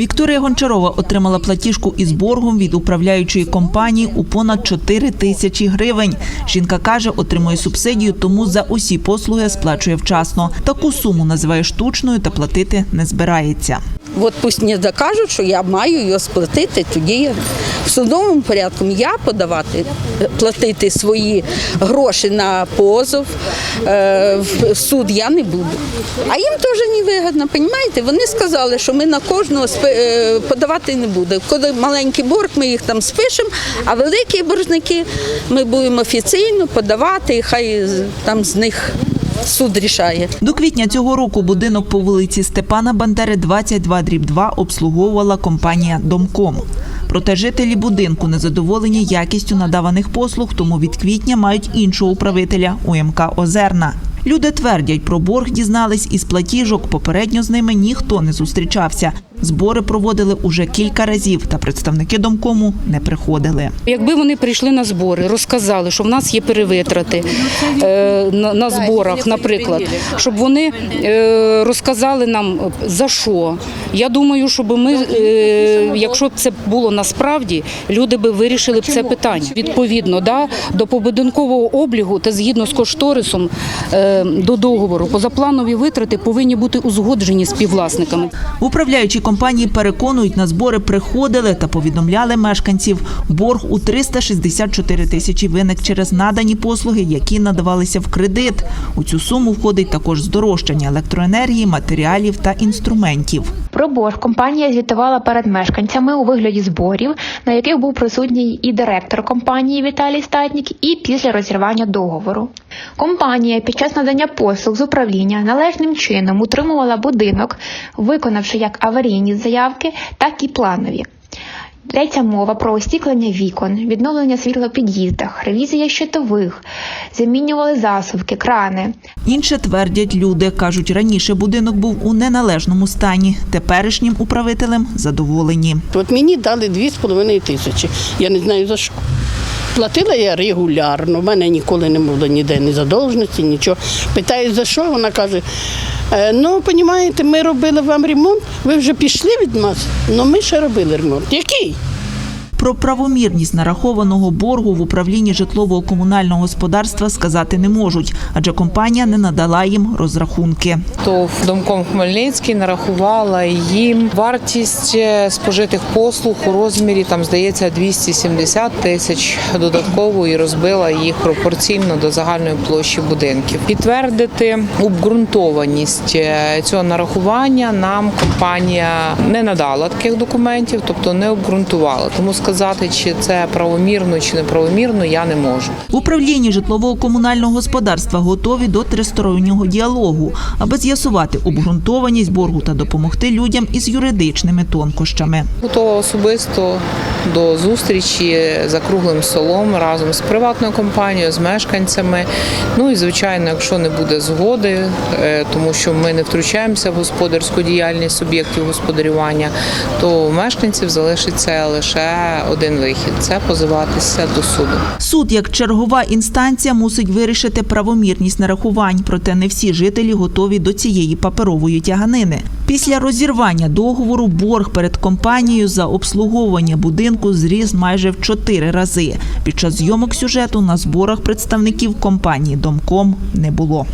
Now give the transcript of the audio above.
Вікторія Гончарова отримала платіжку із боргом від управляючої компанії у понад 4 тисячі гривень. Жінка каже, отримує субсидію, тому за усі послуги сплачує вчасно. Таку суму називає штучною та платити не збирається. От пусть мені докажуть, що я маю його сплатити, тоді в судовому порядку я подавати, платити свої гроші на позов е, в суд я не буду. А їм теж не вигідно, розумієте? Вони сказали, що ми на кожного спи- е, подавати не будемо. Коли маленький борг, ми їх там спишемо, а великі боржники ми будемо офіційно подавати, і хай там з них суд рішає. До квітня цього року будинок по вулиці Степана Бандери 22 дріб 2 обслуговувала компанія Домком. Проте жителі будинку незадоволені якістю надаваних послуг, тому від квітня мають іншого управителя УМК Озерна. Люди твердять, про борг дізнались із платіжок. Попередньо з ними ніхто не зустрічався. Збори проводили уже кілька разів, та представники домкому не приходили. Якби вони прийшли на збори, розказали, що в нас є перевитрати е, на, зборах, наприклад, щоб вони е, розказали нам за що. Я думаю, щоб ми, е, якщо б це було насправді, люди би вирішили б це питання. Відповідно, да, до побудинкового облігу та згідно з кошторисом до договору, позапланові витрати повинні бути узгоджені з співвласниками. Управляючі компанії переконують, на збори приходили та повідомляли мешканців. Борг у 364 тисячі виник через надані послуги, які надавалися в кредит. У цю суму входить також здорожчання електроенергії, матеріалів та інструментів. Про борг компанія звітувала перед мешканцями у вигляді зборів, на яких був присутній і директор компанії Віталій Статнік, і після розірвання договору. Компанія під час надання послуг з управління належним чином утримувала будинок, виконавши як аварійні заявки, так і планові. Йдеться мова про остіклення вікон, відновлення світла в під'їздах, ревізія щитових, замінювали засувки, крани. Інше твердять люди. кажуть, раніше будинок був у неналежному стані. Теперішнім управителем задоволені. От мені дали 2,5 тисячі. Я не знаю за що. Платила я регулярно, в мене ніколи не було ніде ні задовженості, нічого. Питаю, за що? Вона каже, «Е, ну, розумієте, ми робили вам ремонт, ви вже пішли від нас, але ми ще робили ремонт. Який? Про правомірність нарахованого боргу в управлінні житлово-комунального господарства сказати не можуть, адже компанія не надала їм розрахунки. ТОВ Домком Хмельницький нарахувала їм вартість е, спожитих послуг у розмірі там здається 270 тисяч додатково і розбила їх пропорційно до загальної площі будинків. Підтвердити обґрунтованість е, цього нарахування нам компанія не надала таких документів, тобто не обґрунтувала. Тому сказати, чи це правомірно чи неправомірно, я не можу. В управлінні житлово-комунального господарства готові до тристороннього діалогу, аби з'ясувати обґрунтованість боргу та допомогти людям із юридичними тонкощами. Готова особисто до зустрічі за круглим столом разом з приватною компанією, з мешканцями. Ну і звичайно, якщо не буде згоди, е, тому що ми не втручаємося в господарську діяльність суб'єктів господарювання, то у мешканців залишиться один вихід це позиватися до суду. Суд, як чергова інстанція, мусить вирішити правомірність нарахувань, проте не всі жителі готові до цієї паперової тяганини. Після розірвання договору борг перед компанією за обслуговування будинку зріс майже в чотири рази. Під час зйомок сюжету на зборах представників компанії Домком не було.